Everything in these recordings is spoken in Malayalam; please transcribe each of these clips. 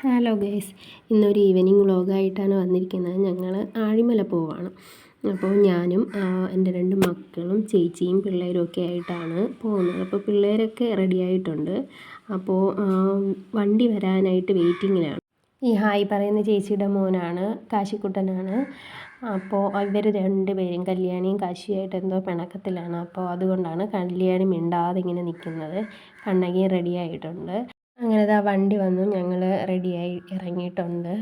ഹലോ ഗേസ് ഇന്നൊരു ഈവനിങ് വ്ളോഗായിട്ടാണ് വന്നിരിക്കുന്നത്. ഞങ്ങൾ ആഴിമല പോവാണ്. അപ്പോൾ ഞാനും എന്റെ രണ്ട് മക്കളും ചേച്ചിയും പിള്ളേരും ഒക്കെ ആയിട്ടാണ് പോകുന്നത്. അപ്പോൾ പിള്ളേരൊക്കെ റെഡി ആയിട്ടുണ്ട്. അപ്പോൾ വണ്ടി വരാനായിട്ട് വെയിറ്റിങ്ങിലാണ് ഈ ഹായ് പറയുന്ന ചേച്ചിയുടെ മോനാണ് കാശിക്കുട്ടനാണ്. അപ്പോൾ ഇവർ രണ്ടുപേരും കല്യാണിയും കാശിയായിട്ട് എന്തോ പിണക്കത്തിലാണ്. അപ്പോൾ അതുകൊണ്ടാണ് കല്യാണി മിണ്ടാതെ ഇങ്ങനെ നിൽക്കുന്നത്. കണ്ണകി റെഡി ആയിട്ടുണ്ട്. അങ്ങനെ ഇതാ വണ്ടി വന്നു. ഞങ്ങൾ റെഡിയായി ഇറങ്ങിയിട്ടുണ്ട്.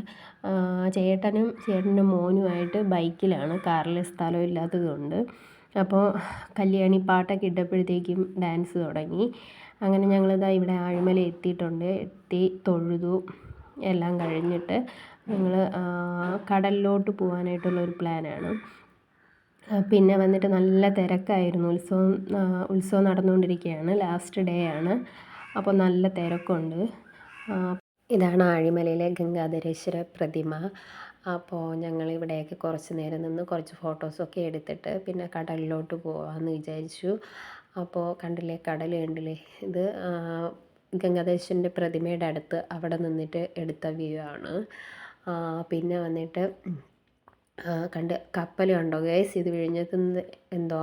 ചേട്ടനും ചേട്ടന്റെ മോനുമായിട്ട് ബൈക്കിലാണ്. കാറിൽ സ്ഥലമില്ലാത്തത് കൊണ്ട് അപ്പോൾ കല്യാണി പാട്ടൊക്കെ ഇട്ടപ്പോഴത്തേക്കും ഡാൻസ് തുടങ്ങി. അങ്ങനെ ഞങ്ങളിതാ ഇവിടെ ആഴിമല എത്തിയിട്ടുണ്ട്. എത്തി തൊഴുതു എല്ലാം കഴിഞ്ഞിട്ട് ഞങ്ങൾ കടലിലോട്ട് പോകാനായിട്ടുള്ളൊരു പ്ലാനാണ്. പിന്നെ വന്നിട്ട് നല്ല തിരക്കായിരുന്നു. ഉത്സവം ഉത്സവം നടന്നുകൊണ്ടിരിക്കുകയാണ്. ലാസ്റ്റ് ഡേ ആണ്. അപ്പോൾ നല്ല തിരക്കുണ്ട്. ഇതാണ് ആഴിമലയിലെ ഗംഗാധരേശ്വര പ്രതിമ. അപ്പോൾ ഞങ്ങൾ ഇവിടെയൊക്കെ കുറച്ച് നേരം നിന്ന് കുറച്ച് ഫോട്ടോസൊക്കെ എടുത്തിട്ട് പിന്നെ കടലിലോട്ട് പോകാമെന്ന് വിചാരിച്ചു. അപ്പോൾ കണ്ടില്ലേ കടൽ കണ്ടില്ലേ? ഇത് ഗംഗാധരേശ്വരന്റെ പ്രതിമയുടെ അടുത്ത് അവിടെ നിന്നിട്ട് എടുത്ത വ്യൂ ആണ്. പിന്നെ വന്നിട്ട് കണ്ട് കപ്പൽ കണ്ടോ? ഗൈസ് ഇത് വിഴിഞ്ഞത്തുനിന്ന് എന്തോ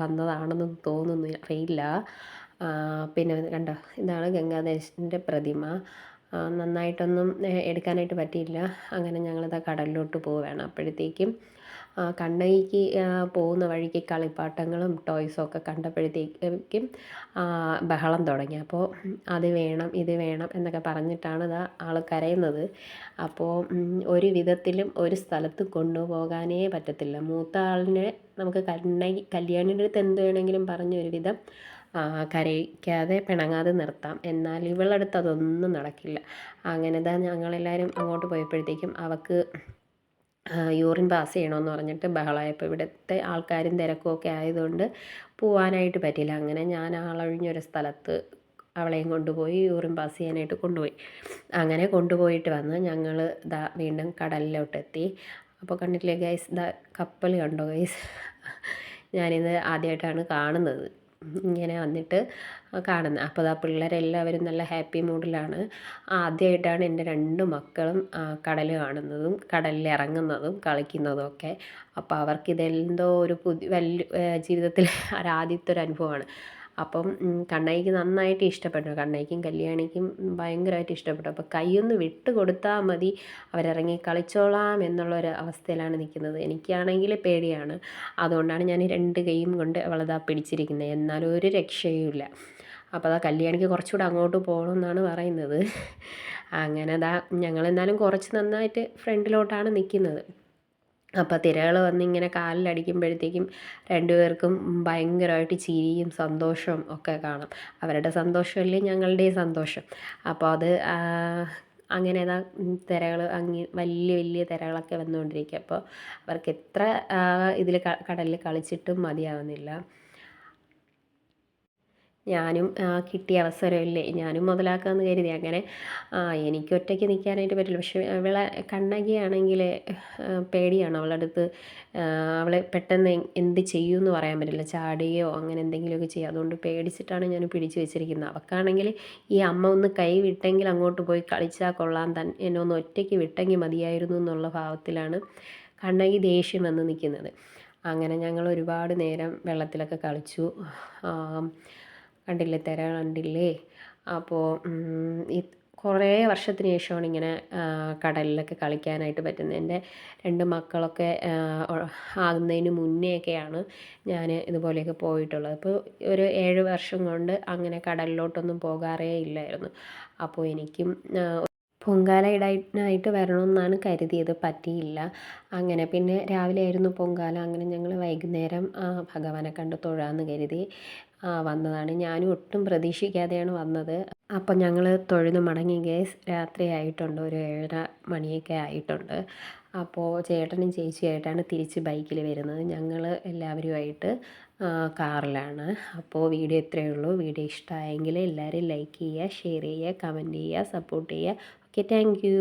വന്നതാണെന്ന് തോന്നുന്നു അറിയില്ല. പിന്നെ കണ്ടോ ഇതാണ് ഗംഗാധരേശന്റെ പ്രതിമ. നന്നായിട്ടൊന്നും എടുക്കാനായിട്ട് പറ്റിയില്ല. അങ്ങനെ ഞങ്ങളിതാ കടലിലോട്ട് പോവുകയാണ്. അപ്പോഴത്തേക്കും കണ്ണകിക്ക് പോകുന്ന വഴിക്ക് കളിപ്പാട്ടങ്ങളും ടോയ്സും ഒക്കെ കണ്ടപ്പോഴത്തേക്കും ബഹളം തുടങ്ങി. അപ്പോൾ അത് വേണം ഇത് വേണം എന്നൊക്കെ പറഞ്ഞിട്ടാണ് ഇതാ ആൾ കരയുന്നത്. അപ്പോൾ ഒരു വിധത്തിലും ഒരു സ്ഥലത്ത് കൊണ്ടുപോകാനേ പറ്റത്തില്ല. മൂത്ത ആളിനെ നമുക്ക് കണ്ണകി കല്യാണിന്റെ അടുത്ത് എന്ത് വേണമെങ്കിലും പറഞ്ഞൊരു വിധം കരയിക്കാതെ പിണങ്ങാതെ നിർത്താം. എന്നാൽ ഇവളടുത്ത് അതൊന്നും നടക്കില്ല. അങ്ങനെ തന്നെ ഞങ്ങളെല്ലാവരും അങ്ങോട്ട് പോയപ്പോഴത്തേക്കും അവൾക്ക് യൂറിൻ പാസ് ചെയ്യണമെന്ന് പറഞ്ഞിട്ട് ബഹളമായപ്പോൾ ഇവിടുത്തെ ആൾക്കാരും തിരക്കും ഒക്കെ ആയതുകൊണ്ട് പോവാനായിട്ട് പറ്റിയില്ല. അങ്ങനെ ഞാൻ ആളൊഴിഞ്ഞൊരു സ്ഥലത്ത് അവളെയും കൊണ്ടുപോയി യൂറിൻ പാസ് ചെയ്യാനായിട്ട് കൊണ്ടുപോയി. അങ്ങനെ കൊണ്ടുപോയിട്ട് വന്ന് ഞങ്ങൾ ദാ വീണ്ടും കടലിലോട്ടെത്തി. അപ്പോൾ കണ്ടിട്ടില്ലേ ഗൈസ് ദാ കപ്പൽ കണ്ടോ ഗൈസ് ഞാനിത് ആദ്യമായിട്ടാണ് കാണുന്നത്. ഇങ്ങനെ വന്നിട്ട് കാണുന്നത് അപ്പോൾ ആ പിള്ളേരെല്ലാവരും നല്ല ഹാപ്പി മൂഡിലാണ്. ആദ്യമായിട്ടാണ് എന്റെ രണ്ട് മക്കളും കടൽ കാണുന്നതും കടലിൽ ഇറങ്ങുന്നതും കളിക്കുന്നതും ഒക്കെ. അപ്പോൾ അവർക്കിതെന്തോ ഒരു പുതിയ വലിയ ജീവിതത്തിൽ ആദ്യത്തെ ഒരു അനുഭവമാണ്. അപ്പം കണ്ണായിക്ക് നന്നായിട്ട് ഇഷ്ടപ്പെട്ടു. കണ്ണായിക്കും കല്യാണിക്കും ഭയങ്കരമായിട്ട് ഇഷ്ടപ്പെട്ടു. അപ്പോൾ കൈയൊന്ന് വിട്ട് കൊടുത്താൽ മതി. അവരിറങ്ങി കളിച്ചോളാം എന്നുള്ളൊരു അവസ്ഥയിലാണ് നിൽക്കുന്നത്. എനിക്കാണെങ്കിൽ പേടിയാണ്. അതുകൊണ്ടാണ് ഞാൻ രണ്ട് കൈയും കൊണ്ട് അവളതാ പിടിച്ചിരിക്കുന്നത്. എന്നാലും ഒരു രക്ഷയുമില്ല അപ്പോൾ അതാ കല്യാണിക്ക് കുറച്ചുകൂടെ അങ്ങോട്ട് പോകണം എന്നാണ് പറയുന്നത്. അങ്ങനെ അതാ ഞങ്ങളെന്നാലും കുറച്ച് നന്നായിട്ട് ഫ്രണ്ടിലോട്ടാണ് നിൽക്കുന്നത്. അപ്പോൾ തിരകൾ വന്നിങ്ങനെ കാലിലടിക്കുമ്പോഴത്തേക്കും രണ്ടുപേർക്കും ഭയങ്കരമായിട്ട് ചിരിയും സന്തോഷവും ഒക്കെ കാണും. അവരുടെ സന്തോഷമല്ലേ ഞങ്ങളുടെയും സന്തോഷം. അപ്പോൾ അത് അങ്ങനെ ഇതാ തിരകൾ അങ്ങ് വലിയ വലിയ തിരകളൊക്കെ വന്നുകൊണ്ടിരിക്കുക അപ്പോൾ അവർക്ക് എത്ര ഇതിൽ കടലിൽ കളിച്ചിട്ടും മതിയാവുന്നില്ല. ഞാനും കിട്ടിയ അവസരമില്ലേ ഞാനും മുതലാക്കാമെന്ന് കരുതി. അങ്ങനെ എനിക്ക് ഒറ്റയ്ക്ക് നിൽക്കാനായിട്ട് പറ്റില്ല. പക്ഷേ അവളെ കണ്ണകിയാണെങ്കിൽ പേടിയാണ്. അവളുടെ അടുത്ത് അവളെ പെട്ടെന്ന് എന്ത് ചെയ്യുമെന്ന് പറയാൻ പറ്റില്ല. ചാടുകയോ അങ്ങനെ എന്തെങ്കിലുമൊക്കെ ചെയ്യുക. അതുകൊണ്ട് പേടിച്ചിട്ടാണ് ഞാൻ പിടിച്ചു വെച്ചിരിക്കുന്നത്. അവൾക്കാണെങ്കിൽ ഈ അമ്മ ഒന്ന് കൈ വിട്ടെങ്കിൽ അങ്ങോട്ട് പോയി കളിച്ചാൽ കൊള്ളാൻ തന്നെ എന്നെ ഒന്ന് ഒറ്റയ്ക്ക് വിട്ടെങ്കിൽ മതിയായിരുന്നു എന്നുള്ള ഭാവത്തിലാണ് കണ്ണകി ദേഷ്യം വന്ന് നിൽക്കുന്നത്. അങ്ങനെ ഞങ്ങൾ ഒരുപാട് നേരം വെള്ളത്തിലൊക്കെ കളിച്ചു. കണ്ടില്ലേ തിര കണ്ടില്ലേ? അപ്പോൾ ഈ കുറേ വർഷത്തിന് ശേഷമാണ് ഇങ്ങനെ കടലിലൊക്കെ കളിക്കാനായിട്ട് പറ്റുന്നത്. എന്റെ രണ്ട് മക്കളൊക്കെ ആകുന്നതിന് മുന്നേയൊക്കെയാണ് ഞാൻ ഇതുപോലെയൊക്കെ പോയിട്ടുള്ളത്. അപ്പോൾ ഒരു ഏഴ് വർഷം കൊണ്ട് അങ്ങനെ കടലിലോട്ടൊന്നും പോകാറേ ഇല്ലായിരുന്നു. അപ്പോൾ എനിക്കും പൊങ്കാല ഇടാനായിട്ട് വരണമെന്നാണ് കരുതിയത്. പറ്റിയില്ല. അങ്ങനെ പിന്നെ രാവിലെ ആയിരുന്നു പൊങ്കാല. അങ്ങനെ ഞങ്ങൾ വൈകുന്നേരം ഭഗവാനെ കണ്ട് തൊഴാമെന്ന് കരുതി വന്നതാണ്. ഞാനും ഒട്ടും പ്രതീക്ഷിക്കാതെയാണ് വന്നത്. അപ്പം ഞങ്ങൾ തൊഴുത് മടങ്ങി ഗേസ് രാത്രി ആയിട്ടുണ്ട്. ഒരു ഏഴര മണിയൊക്കെ ആയിട്ടുണ്ട്. അപ്പോൾ ചേട്ടനും ചേച്ചിയായിട്ടാണ് തിരിച്ച് ബൈക്കിൽ വരുന്നത്. ഞങ്ങൾ എല്ലാവരുമായിട്ട് കാറിലാണ്. അപ്പോൾ വീഡിയോ ഇത്രയേ ഉള്ളൂ. വീഡിയോ ഇഷ്ടമായെങ്കിൽ എല്ലാവരും ലൈക്ക് ചെയ്യുക ഷെയർ ചെയ്യുക കമന്റ് ചെയ്യുക സപ്പോർട്ട് ചെയ്യുക. Okay, thank you.